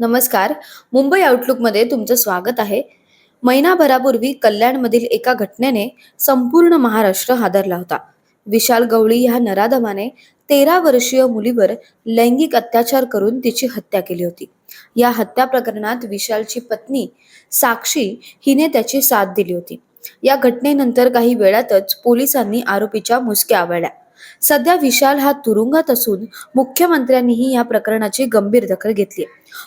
नमस्कार. मुंबई आउटलुकमध्ये तुमचं स्वागत आहे. महिनाभरापूर्वी कल्याणमधील एका घटनेने संपूर्ण महाराष्ट्र हादरला होता. विशाल गवळी ह्या नराधमाने तेरा वर्षीय मुलीवर लैंगिक अत्याचार करून तिची हत्या केली होती. या हत्या प्रकरणात विशालची पत्नी साक्षी हिने त्याची साथ दिली होती. या घटनेनंतर काही वेळातच पोलिसांनी आरोपीच्या मुसक्या आवळल्या. सध्या विशाल हा तुरुंगात असून मुख्यमंत्र्यांनीही या प्रकरणाची गंभीर दखल घेतली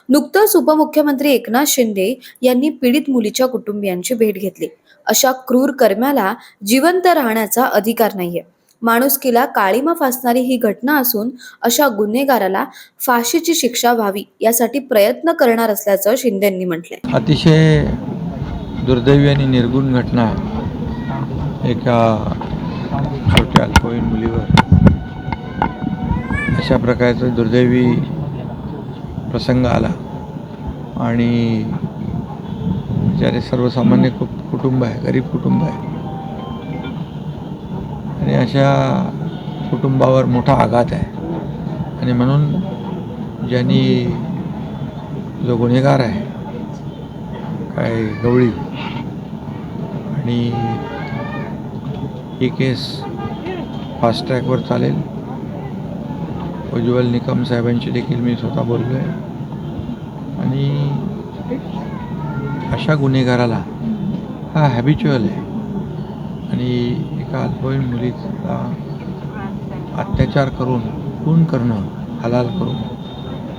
नुकतंच उपमुख्यमंत्री एकनाथ शिंदे यांनी पीडित मुलीच्या कुटुंबियांची भेट घेतली. अशा क्रूर कर्म्याला जिवंत राहण्याचा अधिकार नाहीये. माणुसकीला काळीमा फासणारी ही घटना असून अशा गुन्हेगाराला फाशीची शिक्षा व्हावी यासाठी प्रयत्न करणार असल्याचं शिंदेंनी म्हटलंय. अतिशय दुर्दैवी आणि निर्गुण घटना एका छोट्या अल्पवयीन मुलीवर. अशा प्रकारचा दुर्दैवी प्रसंग आला. आणि ज्याने सर्वसामान्य खूप कुटुंब आहे गरीब कुटुंब आहे. आणि अशा कुटुंबावर मोठा आघात आहे. आणि म्हणून ज्यांनी जो गुन्हेगार आहे काय गवळी आणि ही केस फास्ट ट्रॅकवर चालेल. उज्ज्वल निकम साहेबांशी देखील मी स्वतः बोललो आहे आणि अशा गुन्हेगाराला हा हॅबिच्युअल आहे. आणि एका अल्पवयीन मुलीचा अत्याचार करून खून करणं हलाल करून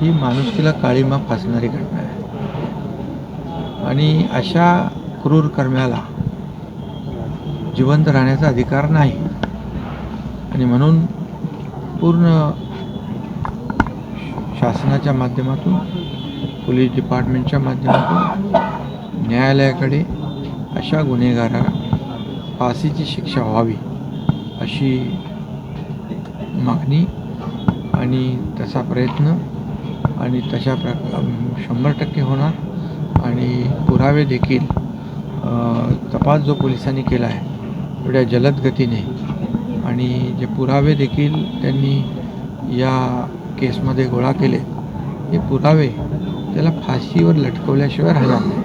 ही माणुसकीला काळीमा फासणारी घटना आहे. आणि अशा क्रूर कर्म्याला जिवंत राहण्याचा अधिकार नाही. आणि म्हणून पूर्ण शासनाच्या माध्यमातून पोलीस डिपार्टमेंटच्या माध्यमातून न्यायालयाकडे अशा गुन्हेगारा फाशीची शिक्षा व्हावी अशी मागणी आणि तसा प्रयत्न आणि तशा प्र शंभर टक्के होणार आणि पुरावे देखील तपास जो पोलिसांनी केला आहे एवढ्या जलद गतीने आणि जे पुरावे देखील त्यांनी या केसमध्ये गोळा केले हे पुरावे त्याला फाशीवर लटकवल्याशिवाय राहणार नाही.